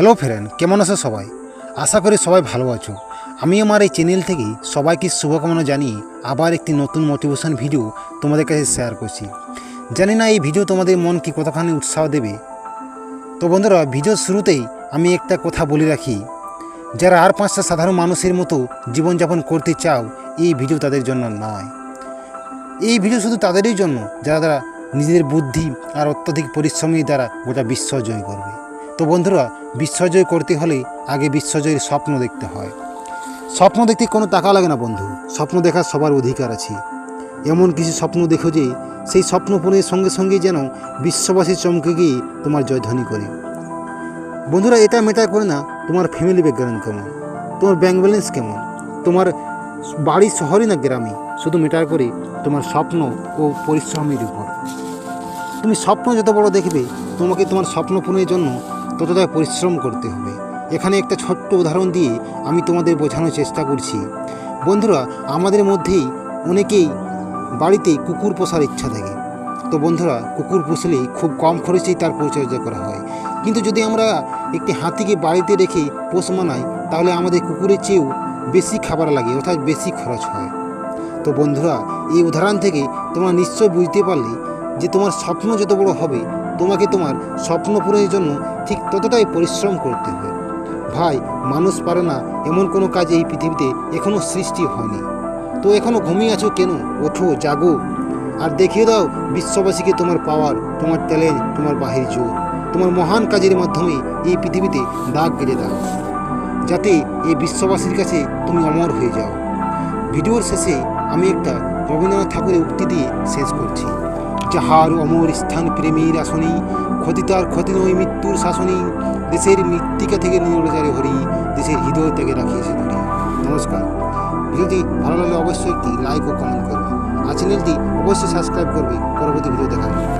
Hello friend, কেমন আছো সবাই? আশা করি সবাই ভালো আছো। আমি আমার এই চ্যানেল থেকে সবাইকে শুভকামনা জানিয়ে আবার একটি নতুন মোটিভেশন ভিডিও তোমাদের কাছে শেয়ার করছি। জানি না এই ভিডিও তোমাদের মনকে কতখানি উৎসাহ দেবে। তো বন্ধুরা ভিডিওর শুরুতেই আমি একটা কথা বলে রাখি। যারা আর পাঁচটা সাধারণ মানুষের মতো জীবনযাপন করতে চাও, এই ভিডিও তাদের জন্য নয়। এই ভিডিও শুধু তাদেরই জন্য, যারা তারা নিজেদের বুদ্ধি আর অত্যধিক পরিশ্রমের দ্বারা গোটা বিশ্ব জয় করবে। তো বন্ধুরা, বিশ্বজয় করতে হলে আগে বিশ্বজয়ের স্বপ্ন দেখতে হয়। স্বপ্ন দেখতে কোনো টাকা লাগে না বন্ধু। স্বপ্ন দেখার সবার অধিকার আছে। এমন কিছু স্বপ্ন দেখো যে, সেই স্বপ্ন পূরণের সঙ্গে সঙ্গে যেন বিশ্ববাসী চমকে গিয়ে তোমার জয়ধ্বনি করে। বন্ধুরা, এটা মেটার করে না তোমার ফ্যামিলি ব্যাকগ্রাউন্ড কেমন, তোমার ব্যাংক ব্যালেন্স কেমন, তোমার বাড়ি শহরে না গ্রামে শুধু মেটার করে তোমার স্বপ্ন ও পরিশ্রমের উপর। তুমি স্বপ্ন যত বড় দেখবে, তোমাকে তোমার স্বপ্ন পূরণের জন্য ততটাই পরিশ্রম করতে হবে। এখানে একটা ছোট্ট উদাহরণ দিয়ে আমি তোমাদের বোঝানোর চেষ্টা করছি। বন্ধুরা, আমাদের মধ্যেই অনেকেই বাড়িতে কুকুর পোষার ইচ্ছা থাকে। তো বন্ধুরা, কুকুর পুষলে খুব কম খরচেই তার পরিচর্যা করা হয়। কিন্তু যদি আমরা একটি হাতিকে বাড়িতে রেখে পোষ মানাই, তাহলে আমাদের কুকুরের চেয়েও বেশি খাবার লাগে, অর্থাৎ বেশি খরচ হয়। তো বন্ধুরা, এই উদাহরণ থেকে তোমরা নিশ্চয় বুঝতে পারলে যে তোমার স্বপ্ন যত বড় হবে তোমাকে তোমার স্বপ্ন পূরণের জন্য ঠিক ততটাই পরিশ্রম করতে হবে ভাই, মানুষ পারে না এমন কোনো কাজ এই পৃথিবীতে এখনও সৃষ্টি হয়নি। তো এখনও ঘুমিয়ে আছো কেন? ওঠো, জাগো। আর দেখিয়ে দাও, বিশ্ববাসীকে তোমার পাওয়ার, তোমার ট্যালেন্ট, তোমার বাহির জোর। তোমার মহান কাজের মাধ্যমে এই পৃথিবীতে দাগ কেটে দাও। যাতে এই বিশ্ববাসীর কাছে তুমি অমর হয়ে যাও। ভিডিওর শেষে আমি একটা রবীন্দ্রনাথ ঠাকুরের উক্তি দিয়ে শেষ করছি। যাহার অমর স্থান প্রেমের আসনি ক্ষতি তার ক্ষতি নয় মৃত্যুর শাসনী। দেশের মৃত্তিকা থেকে নিরচারে হরি দেশের হৃদয় থেকে রাখিয়েছে ধরি নমস্কার। ভিডিওটি ভালো লাগলে অবশ্যই একটি লাইক ও কমেন্ট করবে। আর চ্যানেলটি অবশ্যই সাবস্ক্রাইব করবে। পরবর্তী ভিডিও দেখার